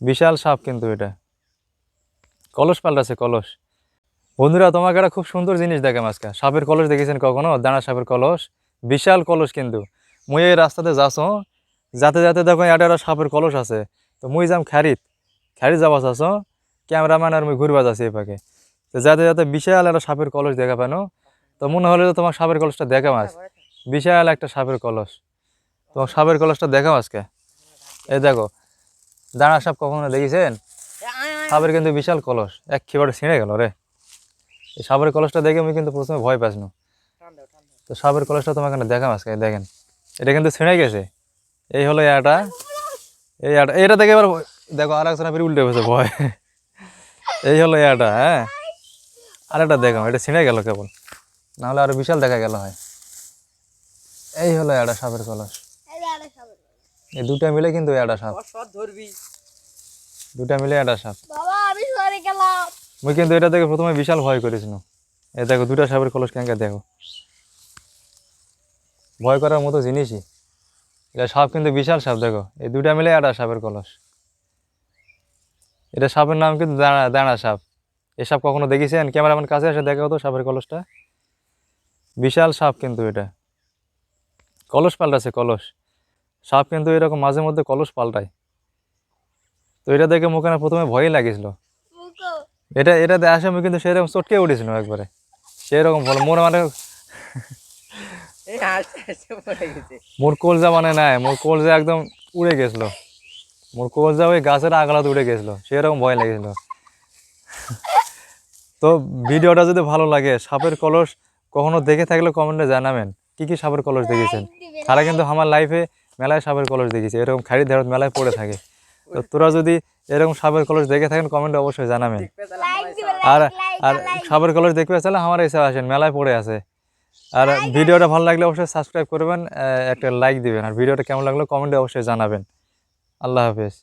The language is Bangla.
বিশাল সাপ কিন্তু এটা। কলস পাল্টাছে, কলস। বন্ধুরা, তোমাকে একটা খুব সুন্দর জিনিস দেখে আজকে সাপের কলস দেখেছেন কখনো? দানা সাপের কলস। বিশাল কলস কিন্তু। মুই এই রাস্তাতে যাস, যাতে যাতে দেখো এটা একটা সাপের কলস আছে। তো মুই যাম খ্যারিত খ্যারিত যাবাস আস ক্যামেরাম্যান আর মুই ঘুরবা যাচ্ছি এই পাকে তো যাতে যাতে বিশাল একটা সাপের কলস দেখা পানো তো মনে হলে তো তোমার সাপের কলসটা দেখা মাছ বিশাল একটা সাপের কলস। তোমার সাপের কলসটা দেখাও আজকে এই দেখো দানা সাপ কখনো দেখেছেন? সাপের কিন্তু বিশাল কলস এক খেবারে ছিঁড়ে গেল রে। এই সাপের কলসটা দেখে আমি কিন্তু প্রথমে ভয় পাইছিল তো সাপের কলসটা তোমাকে দেখাম আজকে দেখেন। এটা কিন্তু ছিঁড়ে গেছে। এই হলো এটা এই আটা এটা দেখে এবার দেখো আর একজন ফিরে উল্টে গেছে ভয়। এই হলো এটা হ্যাঁ? আর একটা দেখাম এটা ছিঁড়ে গেল কেবল। নাহলে আরও বিশাল দেখা গেল হয়। এই হলো এটা সাপের কলস। এই দুটা মিলে কিন্তু এটা সাপ দুটা মিলে এটা সাপ বাবা আমি সরে গেলাম। মুই কিন্তু এটা দেখে প্রথমে বিশাল ভয় করেছিল। এ দেখো দুটা সাপের কলস কেঙ্কা দেখো। ভয় করার মতো জিনিসই। এটা সাপ কিন্তু বিশাল সাপ দেখো। এই দুটা মিলে একটা সাপের কলস। এটা সাপের নাম কিন্তু দাঁড়া দাঁড়া সাপ। এই সাপ কখনো দেখেছেন ক্যামেরাম্যান কাছে এসে দেখা হতো সাপের কলসটা। বিশাল সাপ কিন্তু এটা। কলস পাল্টাছে কলস। সাপ কিন্তু এরকম মাঝে মধ্যে কলস পাল্টায়। তো এটা দেখে মুখানে প্রথমে ভয়ই লাগিয়েছিল এটা এটাতে আসে আমি কিন্তু সেরকম চটকে উঠেছিল একবারে। সেরকম বলো মোর মানে মোর কলজা মানে নাই মোর কলজা একদম উড়ে গেছিল। মোর কলজা ওই গাছের আগলাতে উড়ে গেছিল সেরকম ভয় লেগেছিল। তো ভিডিওটা যদি ভালো লাগে সাপের কলস কখনো দেখে থাকলে কমেন্টে জানাবেন কি কি সাপের কলস দেখেছেন? তারা কিন্তু আমার লাইফে মেলায় সাপের কলস দেখেছি এরকম খাড়ি ধারত মেলায় পড়ে থাকে। তো তোরা যদি এরকম সাপের কলস দেখে থাকেন কমেন্টে অবশ্যই জানাবেন। আর আর সাপের কলস দেখবে তাহলে আমার এসে আসেন মেলায় পড়ে আছে। আর ভিডিওটা ভালো লাগলে অবশ্যই সাবস্ক্রাইব করবেন একটা লাইক দিবেন। আর ভিডিওটা কেমন লাগল কমেন্টে অবশ্যই জানাবেন। আল্লাহ হাফেজ।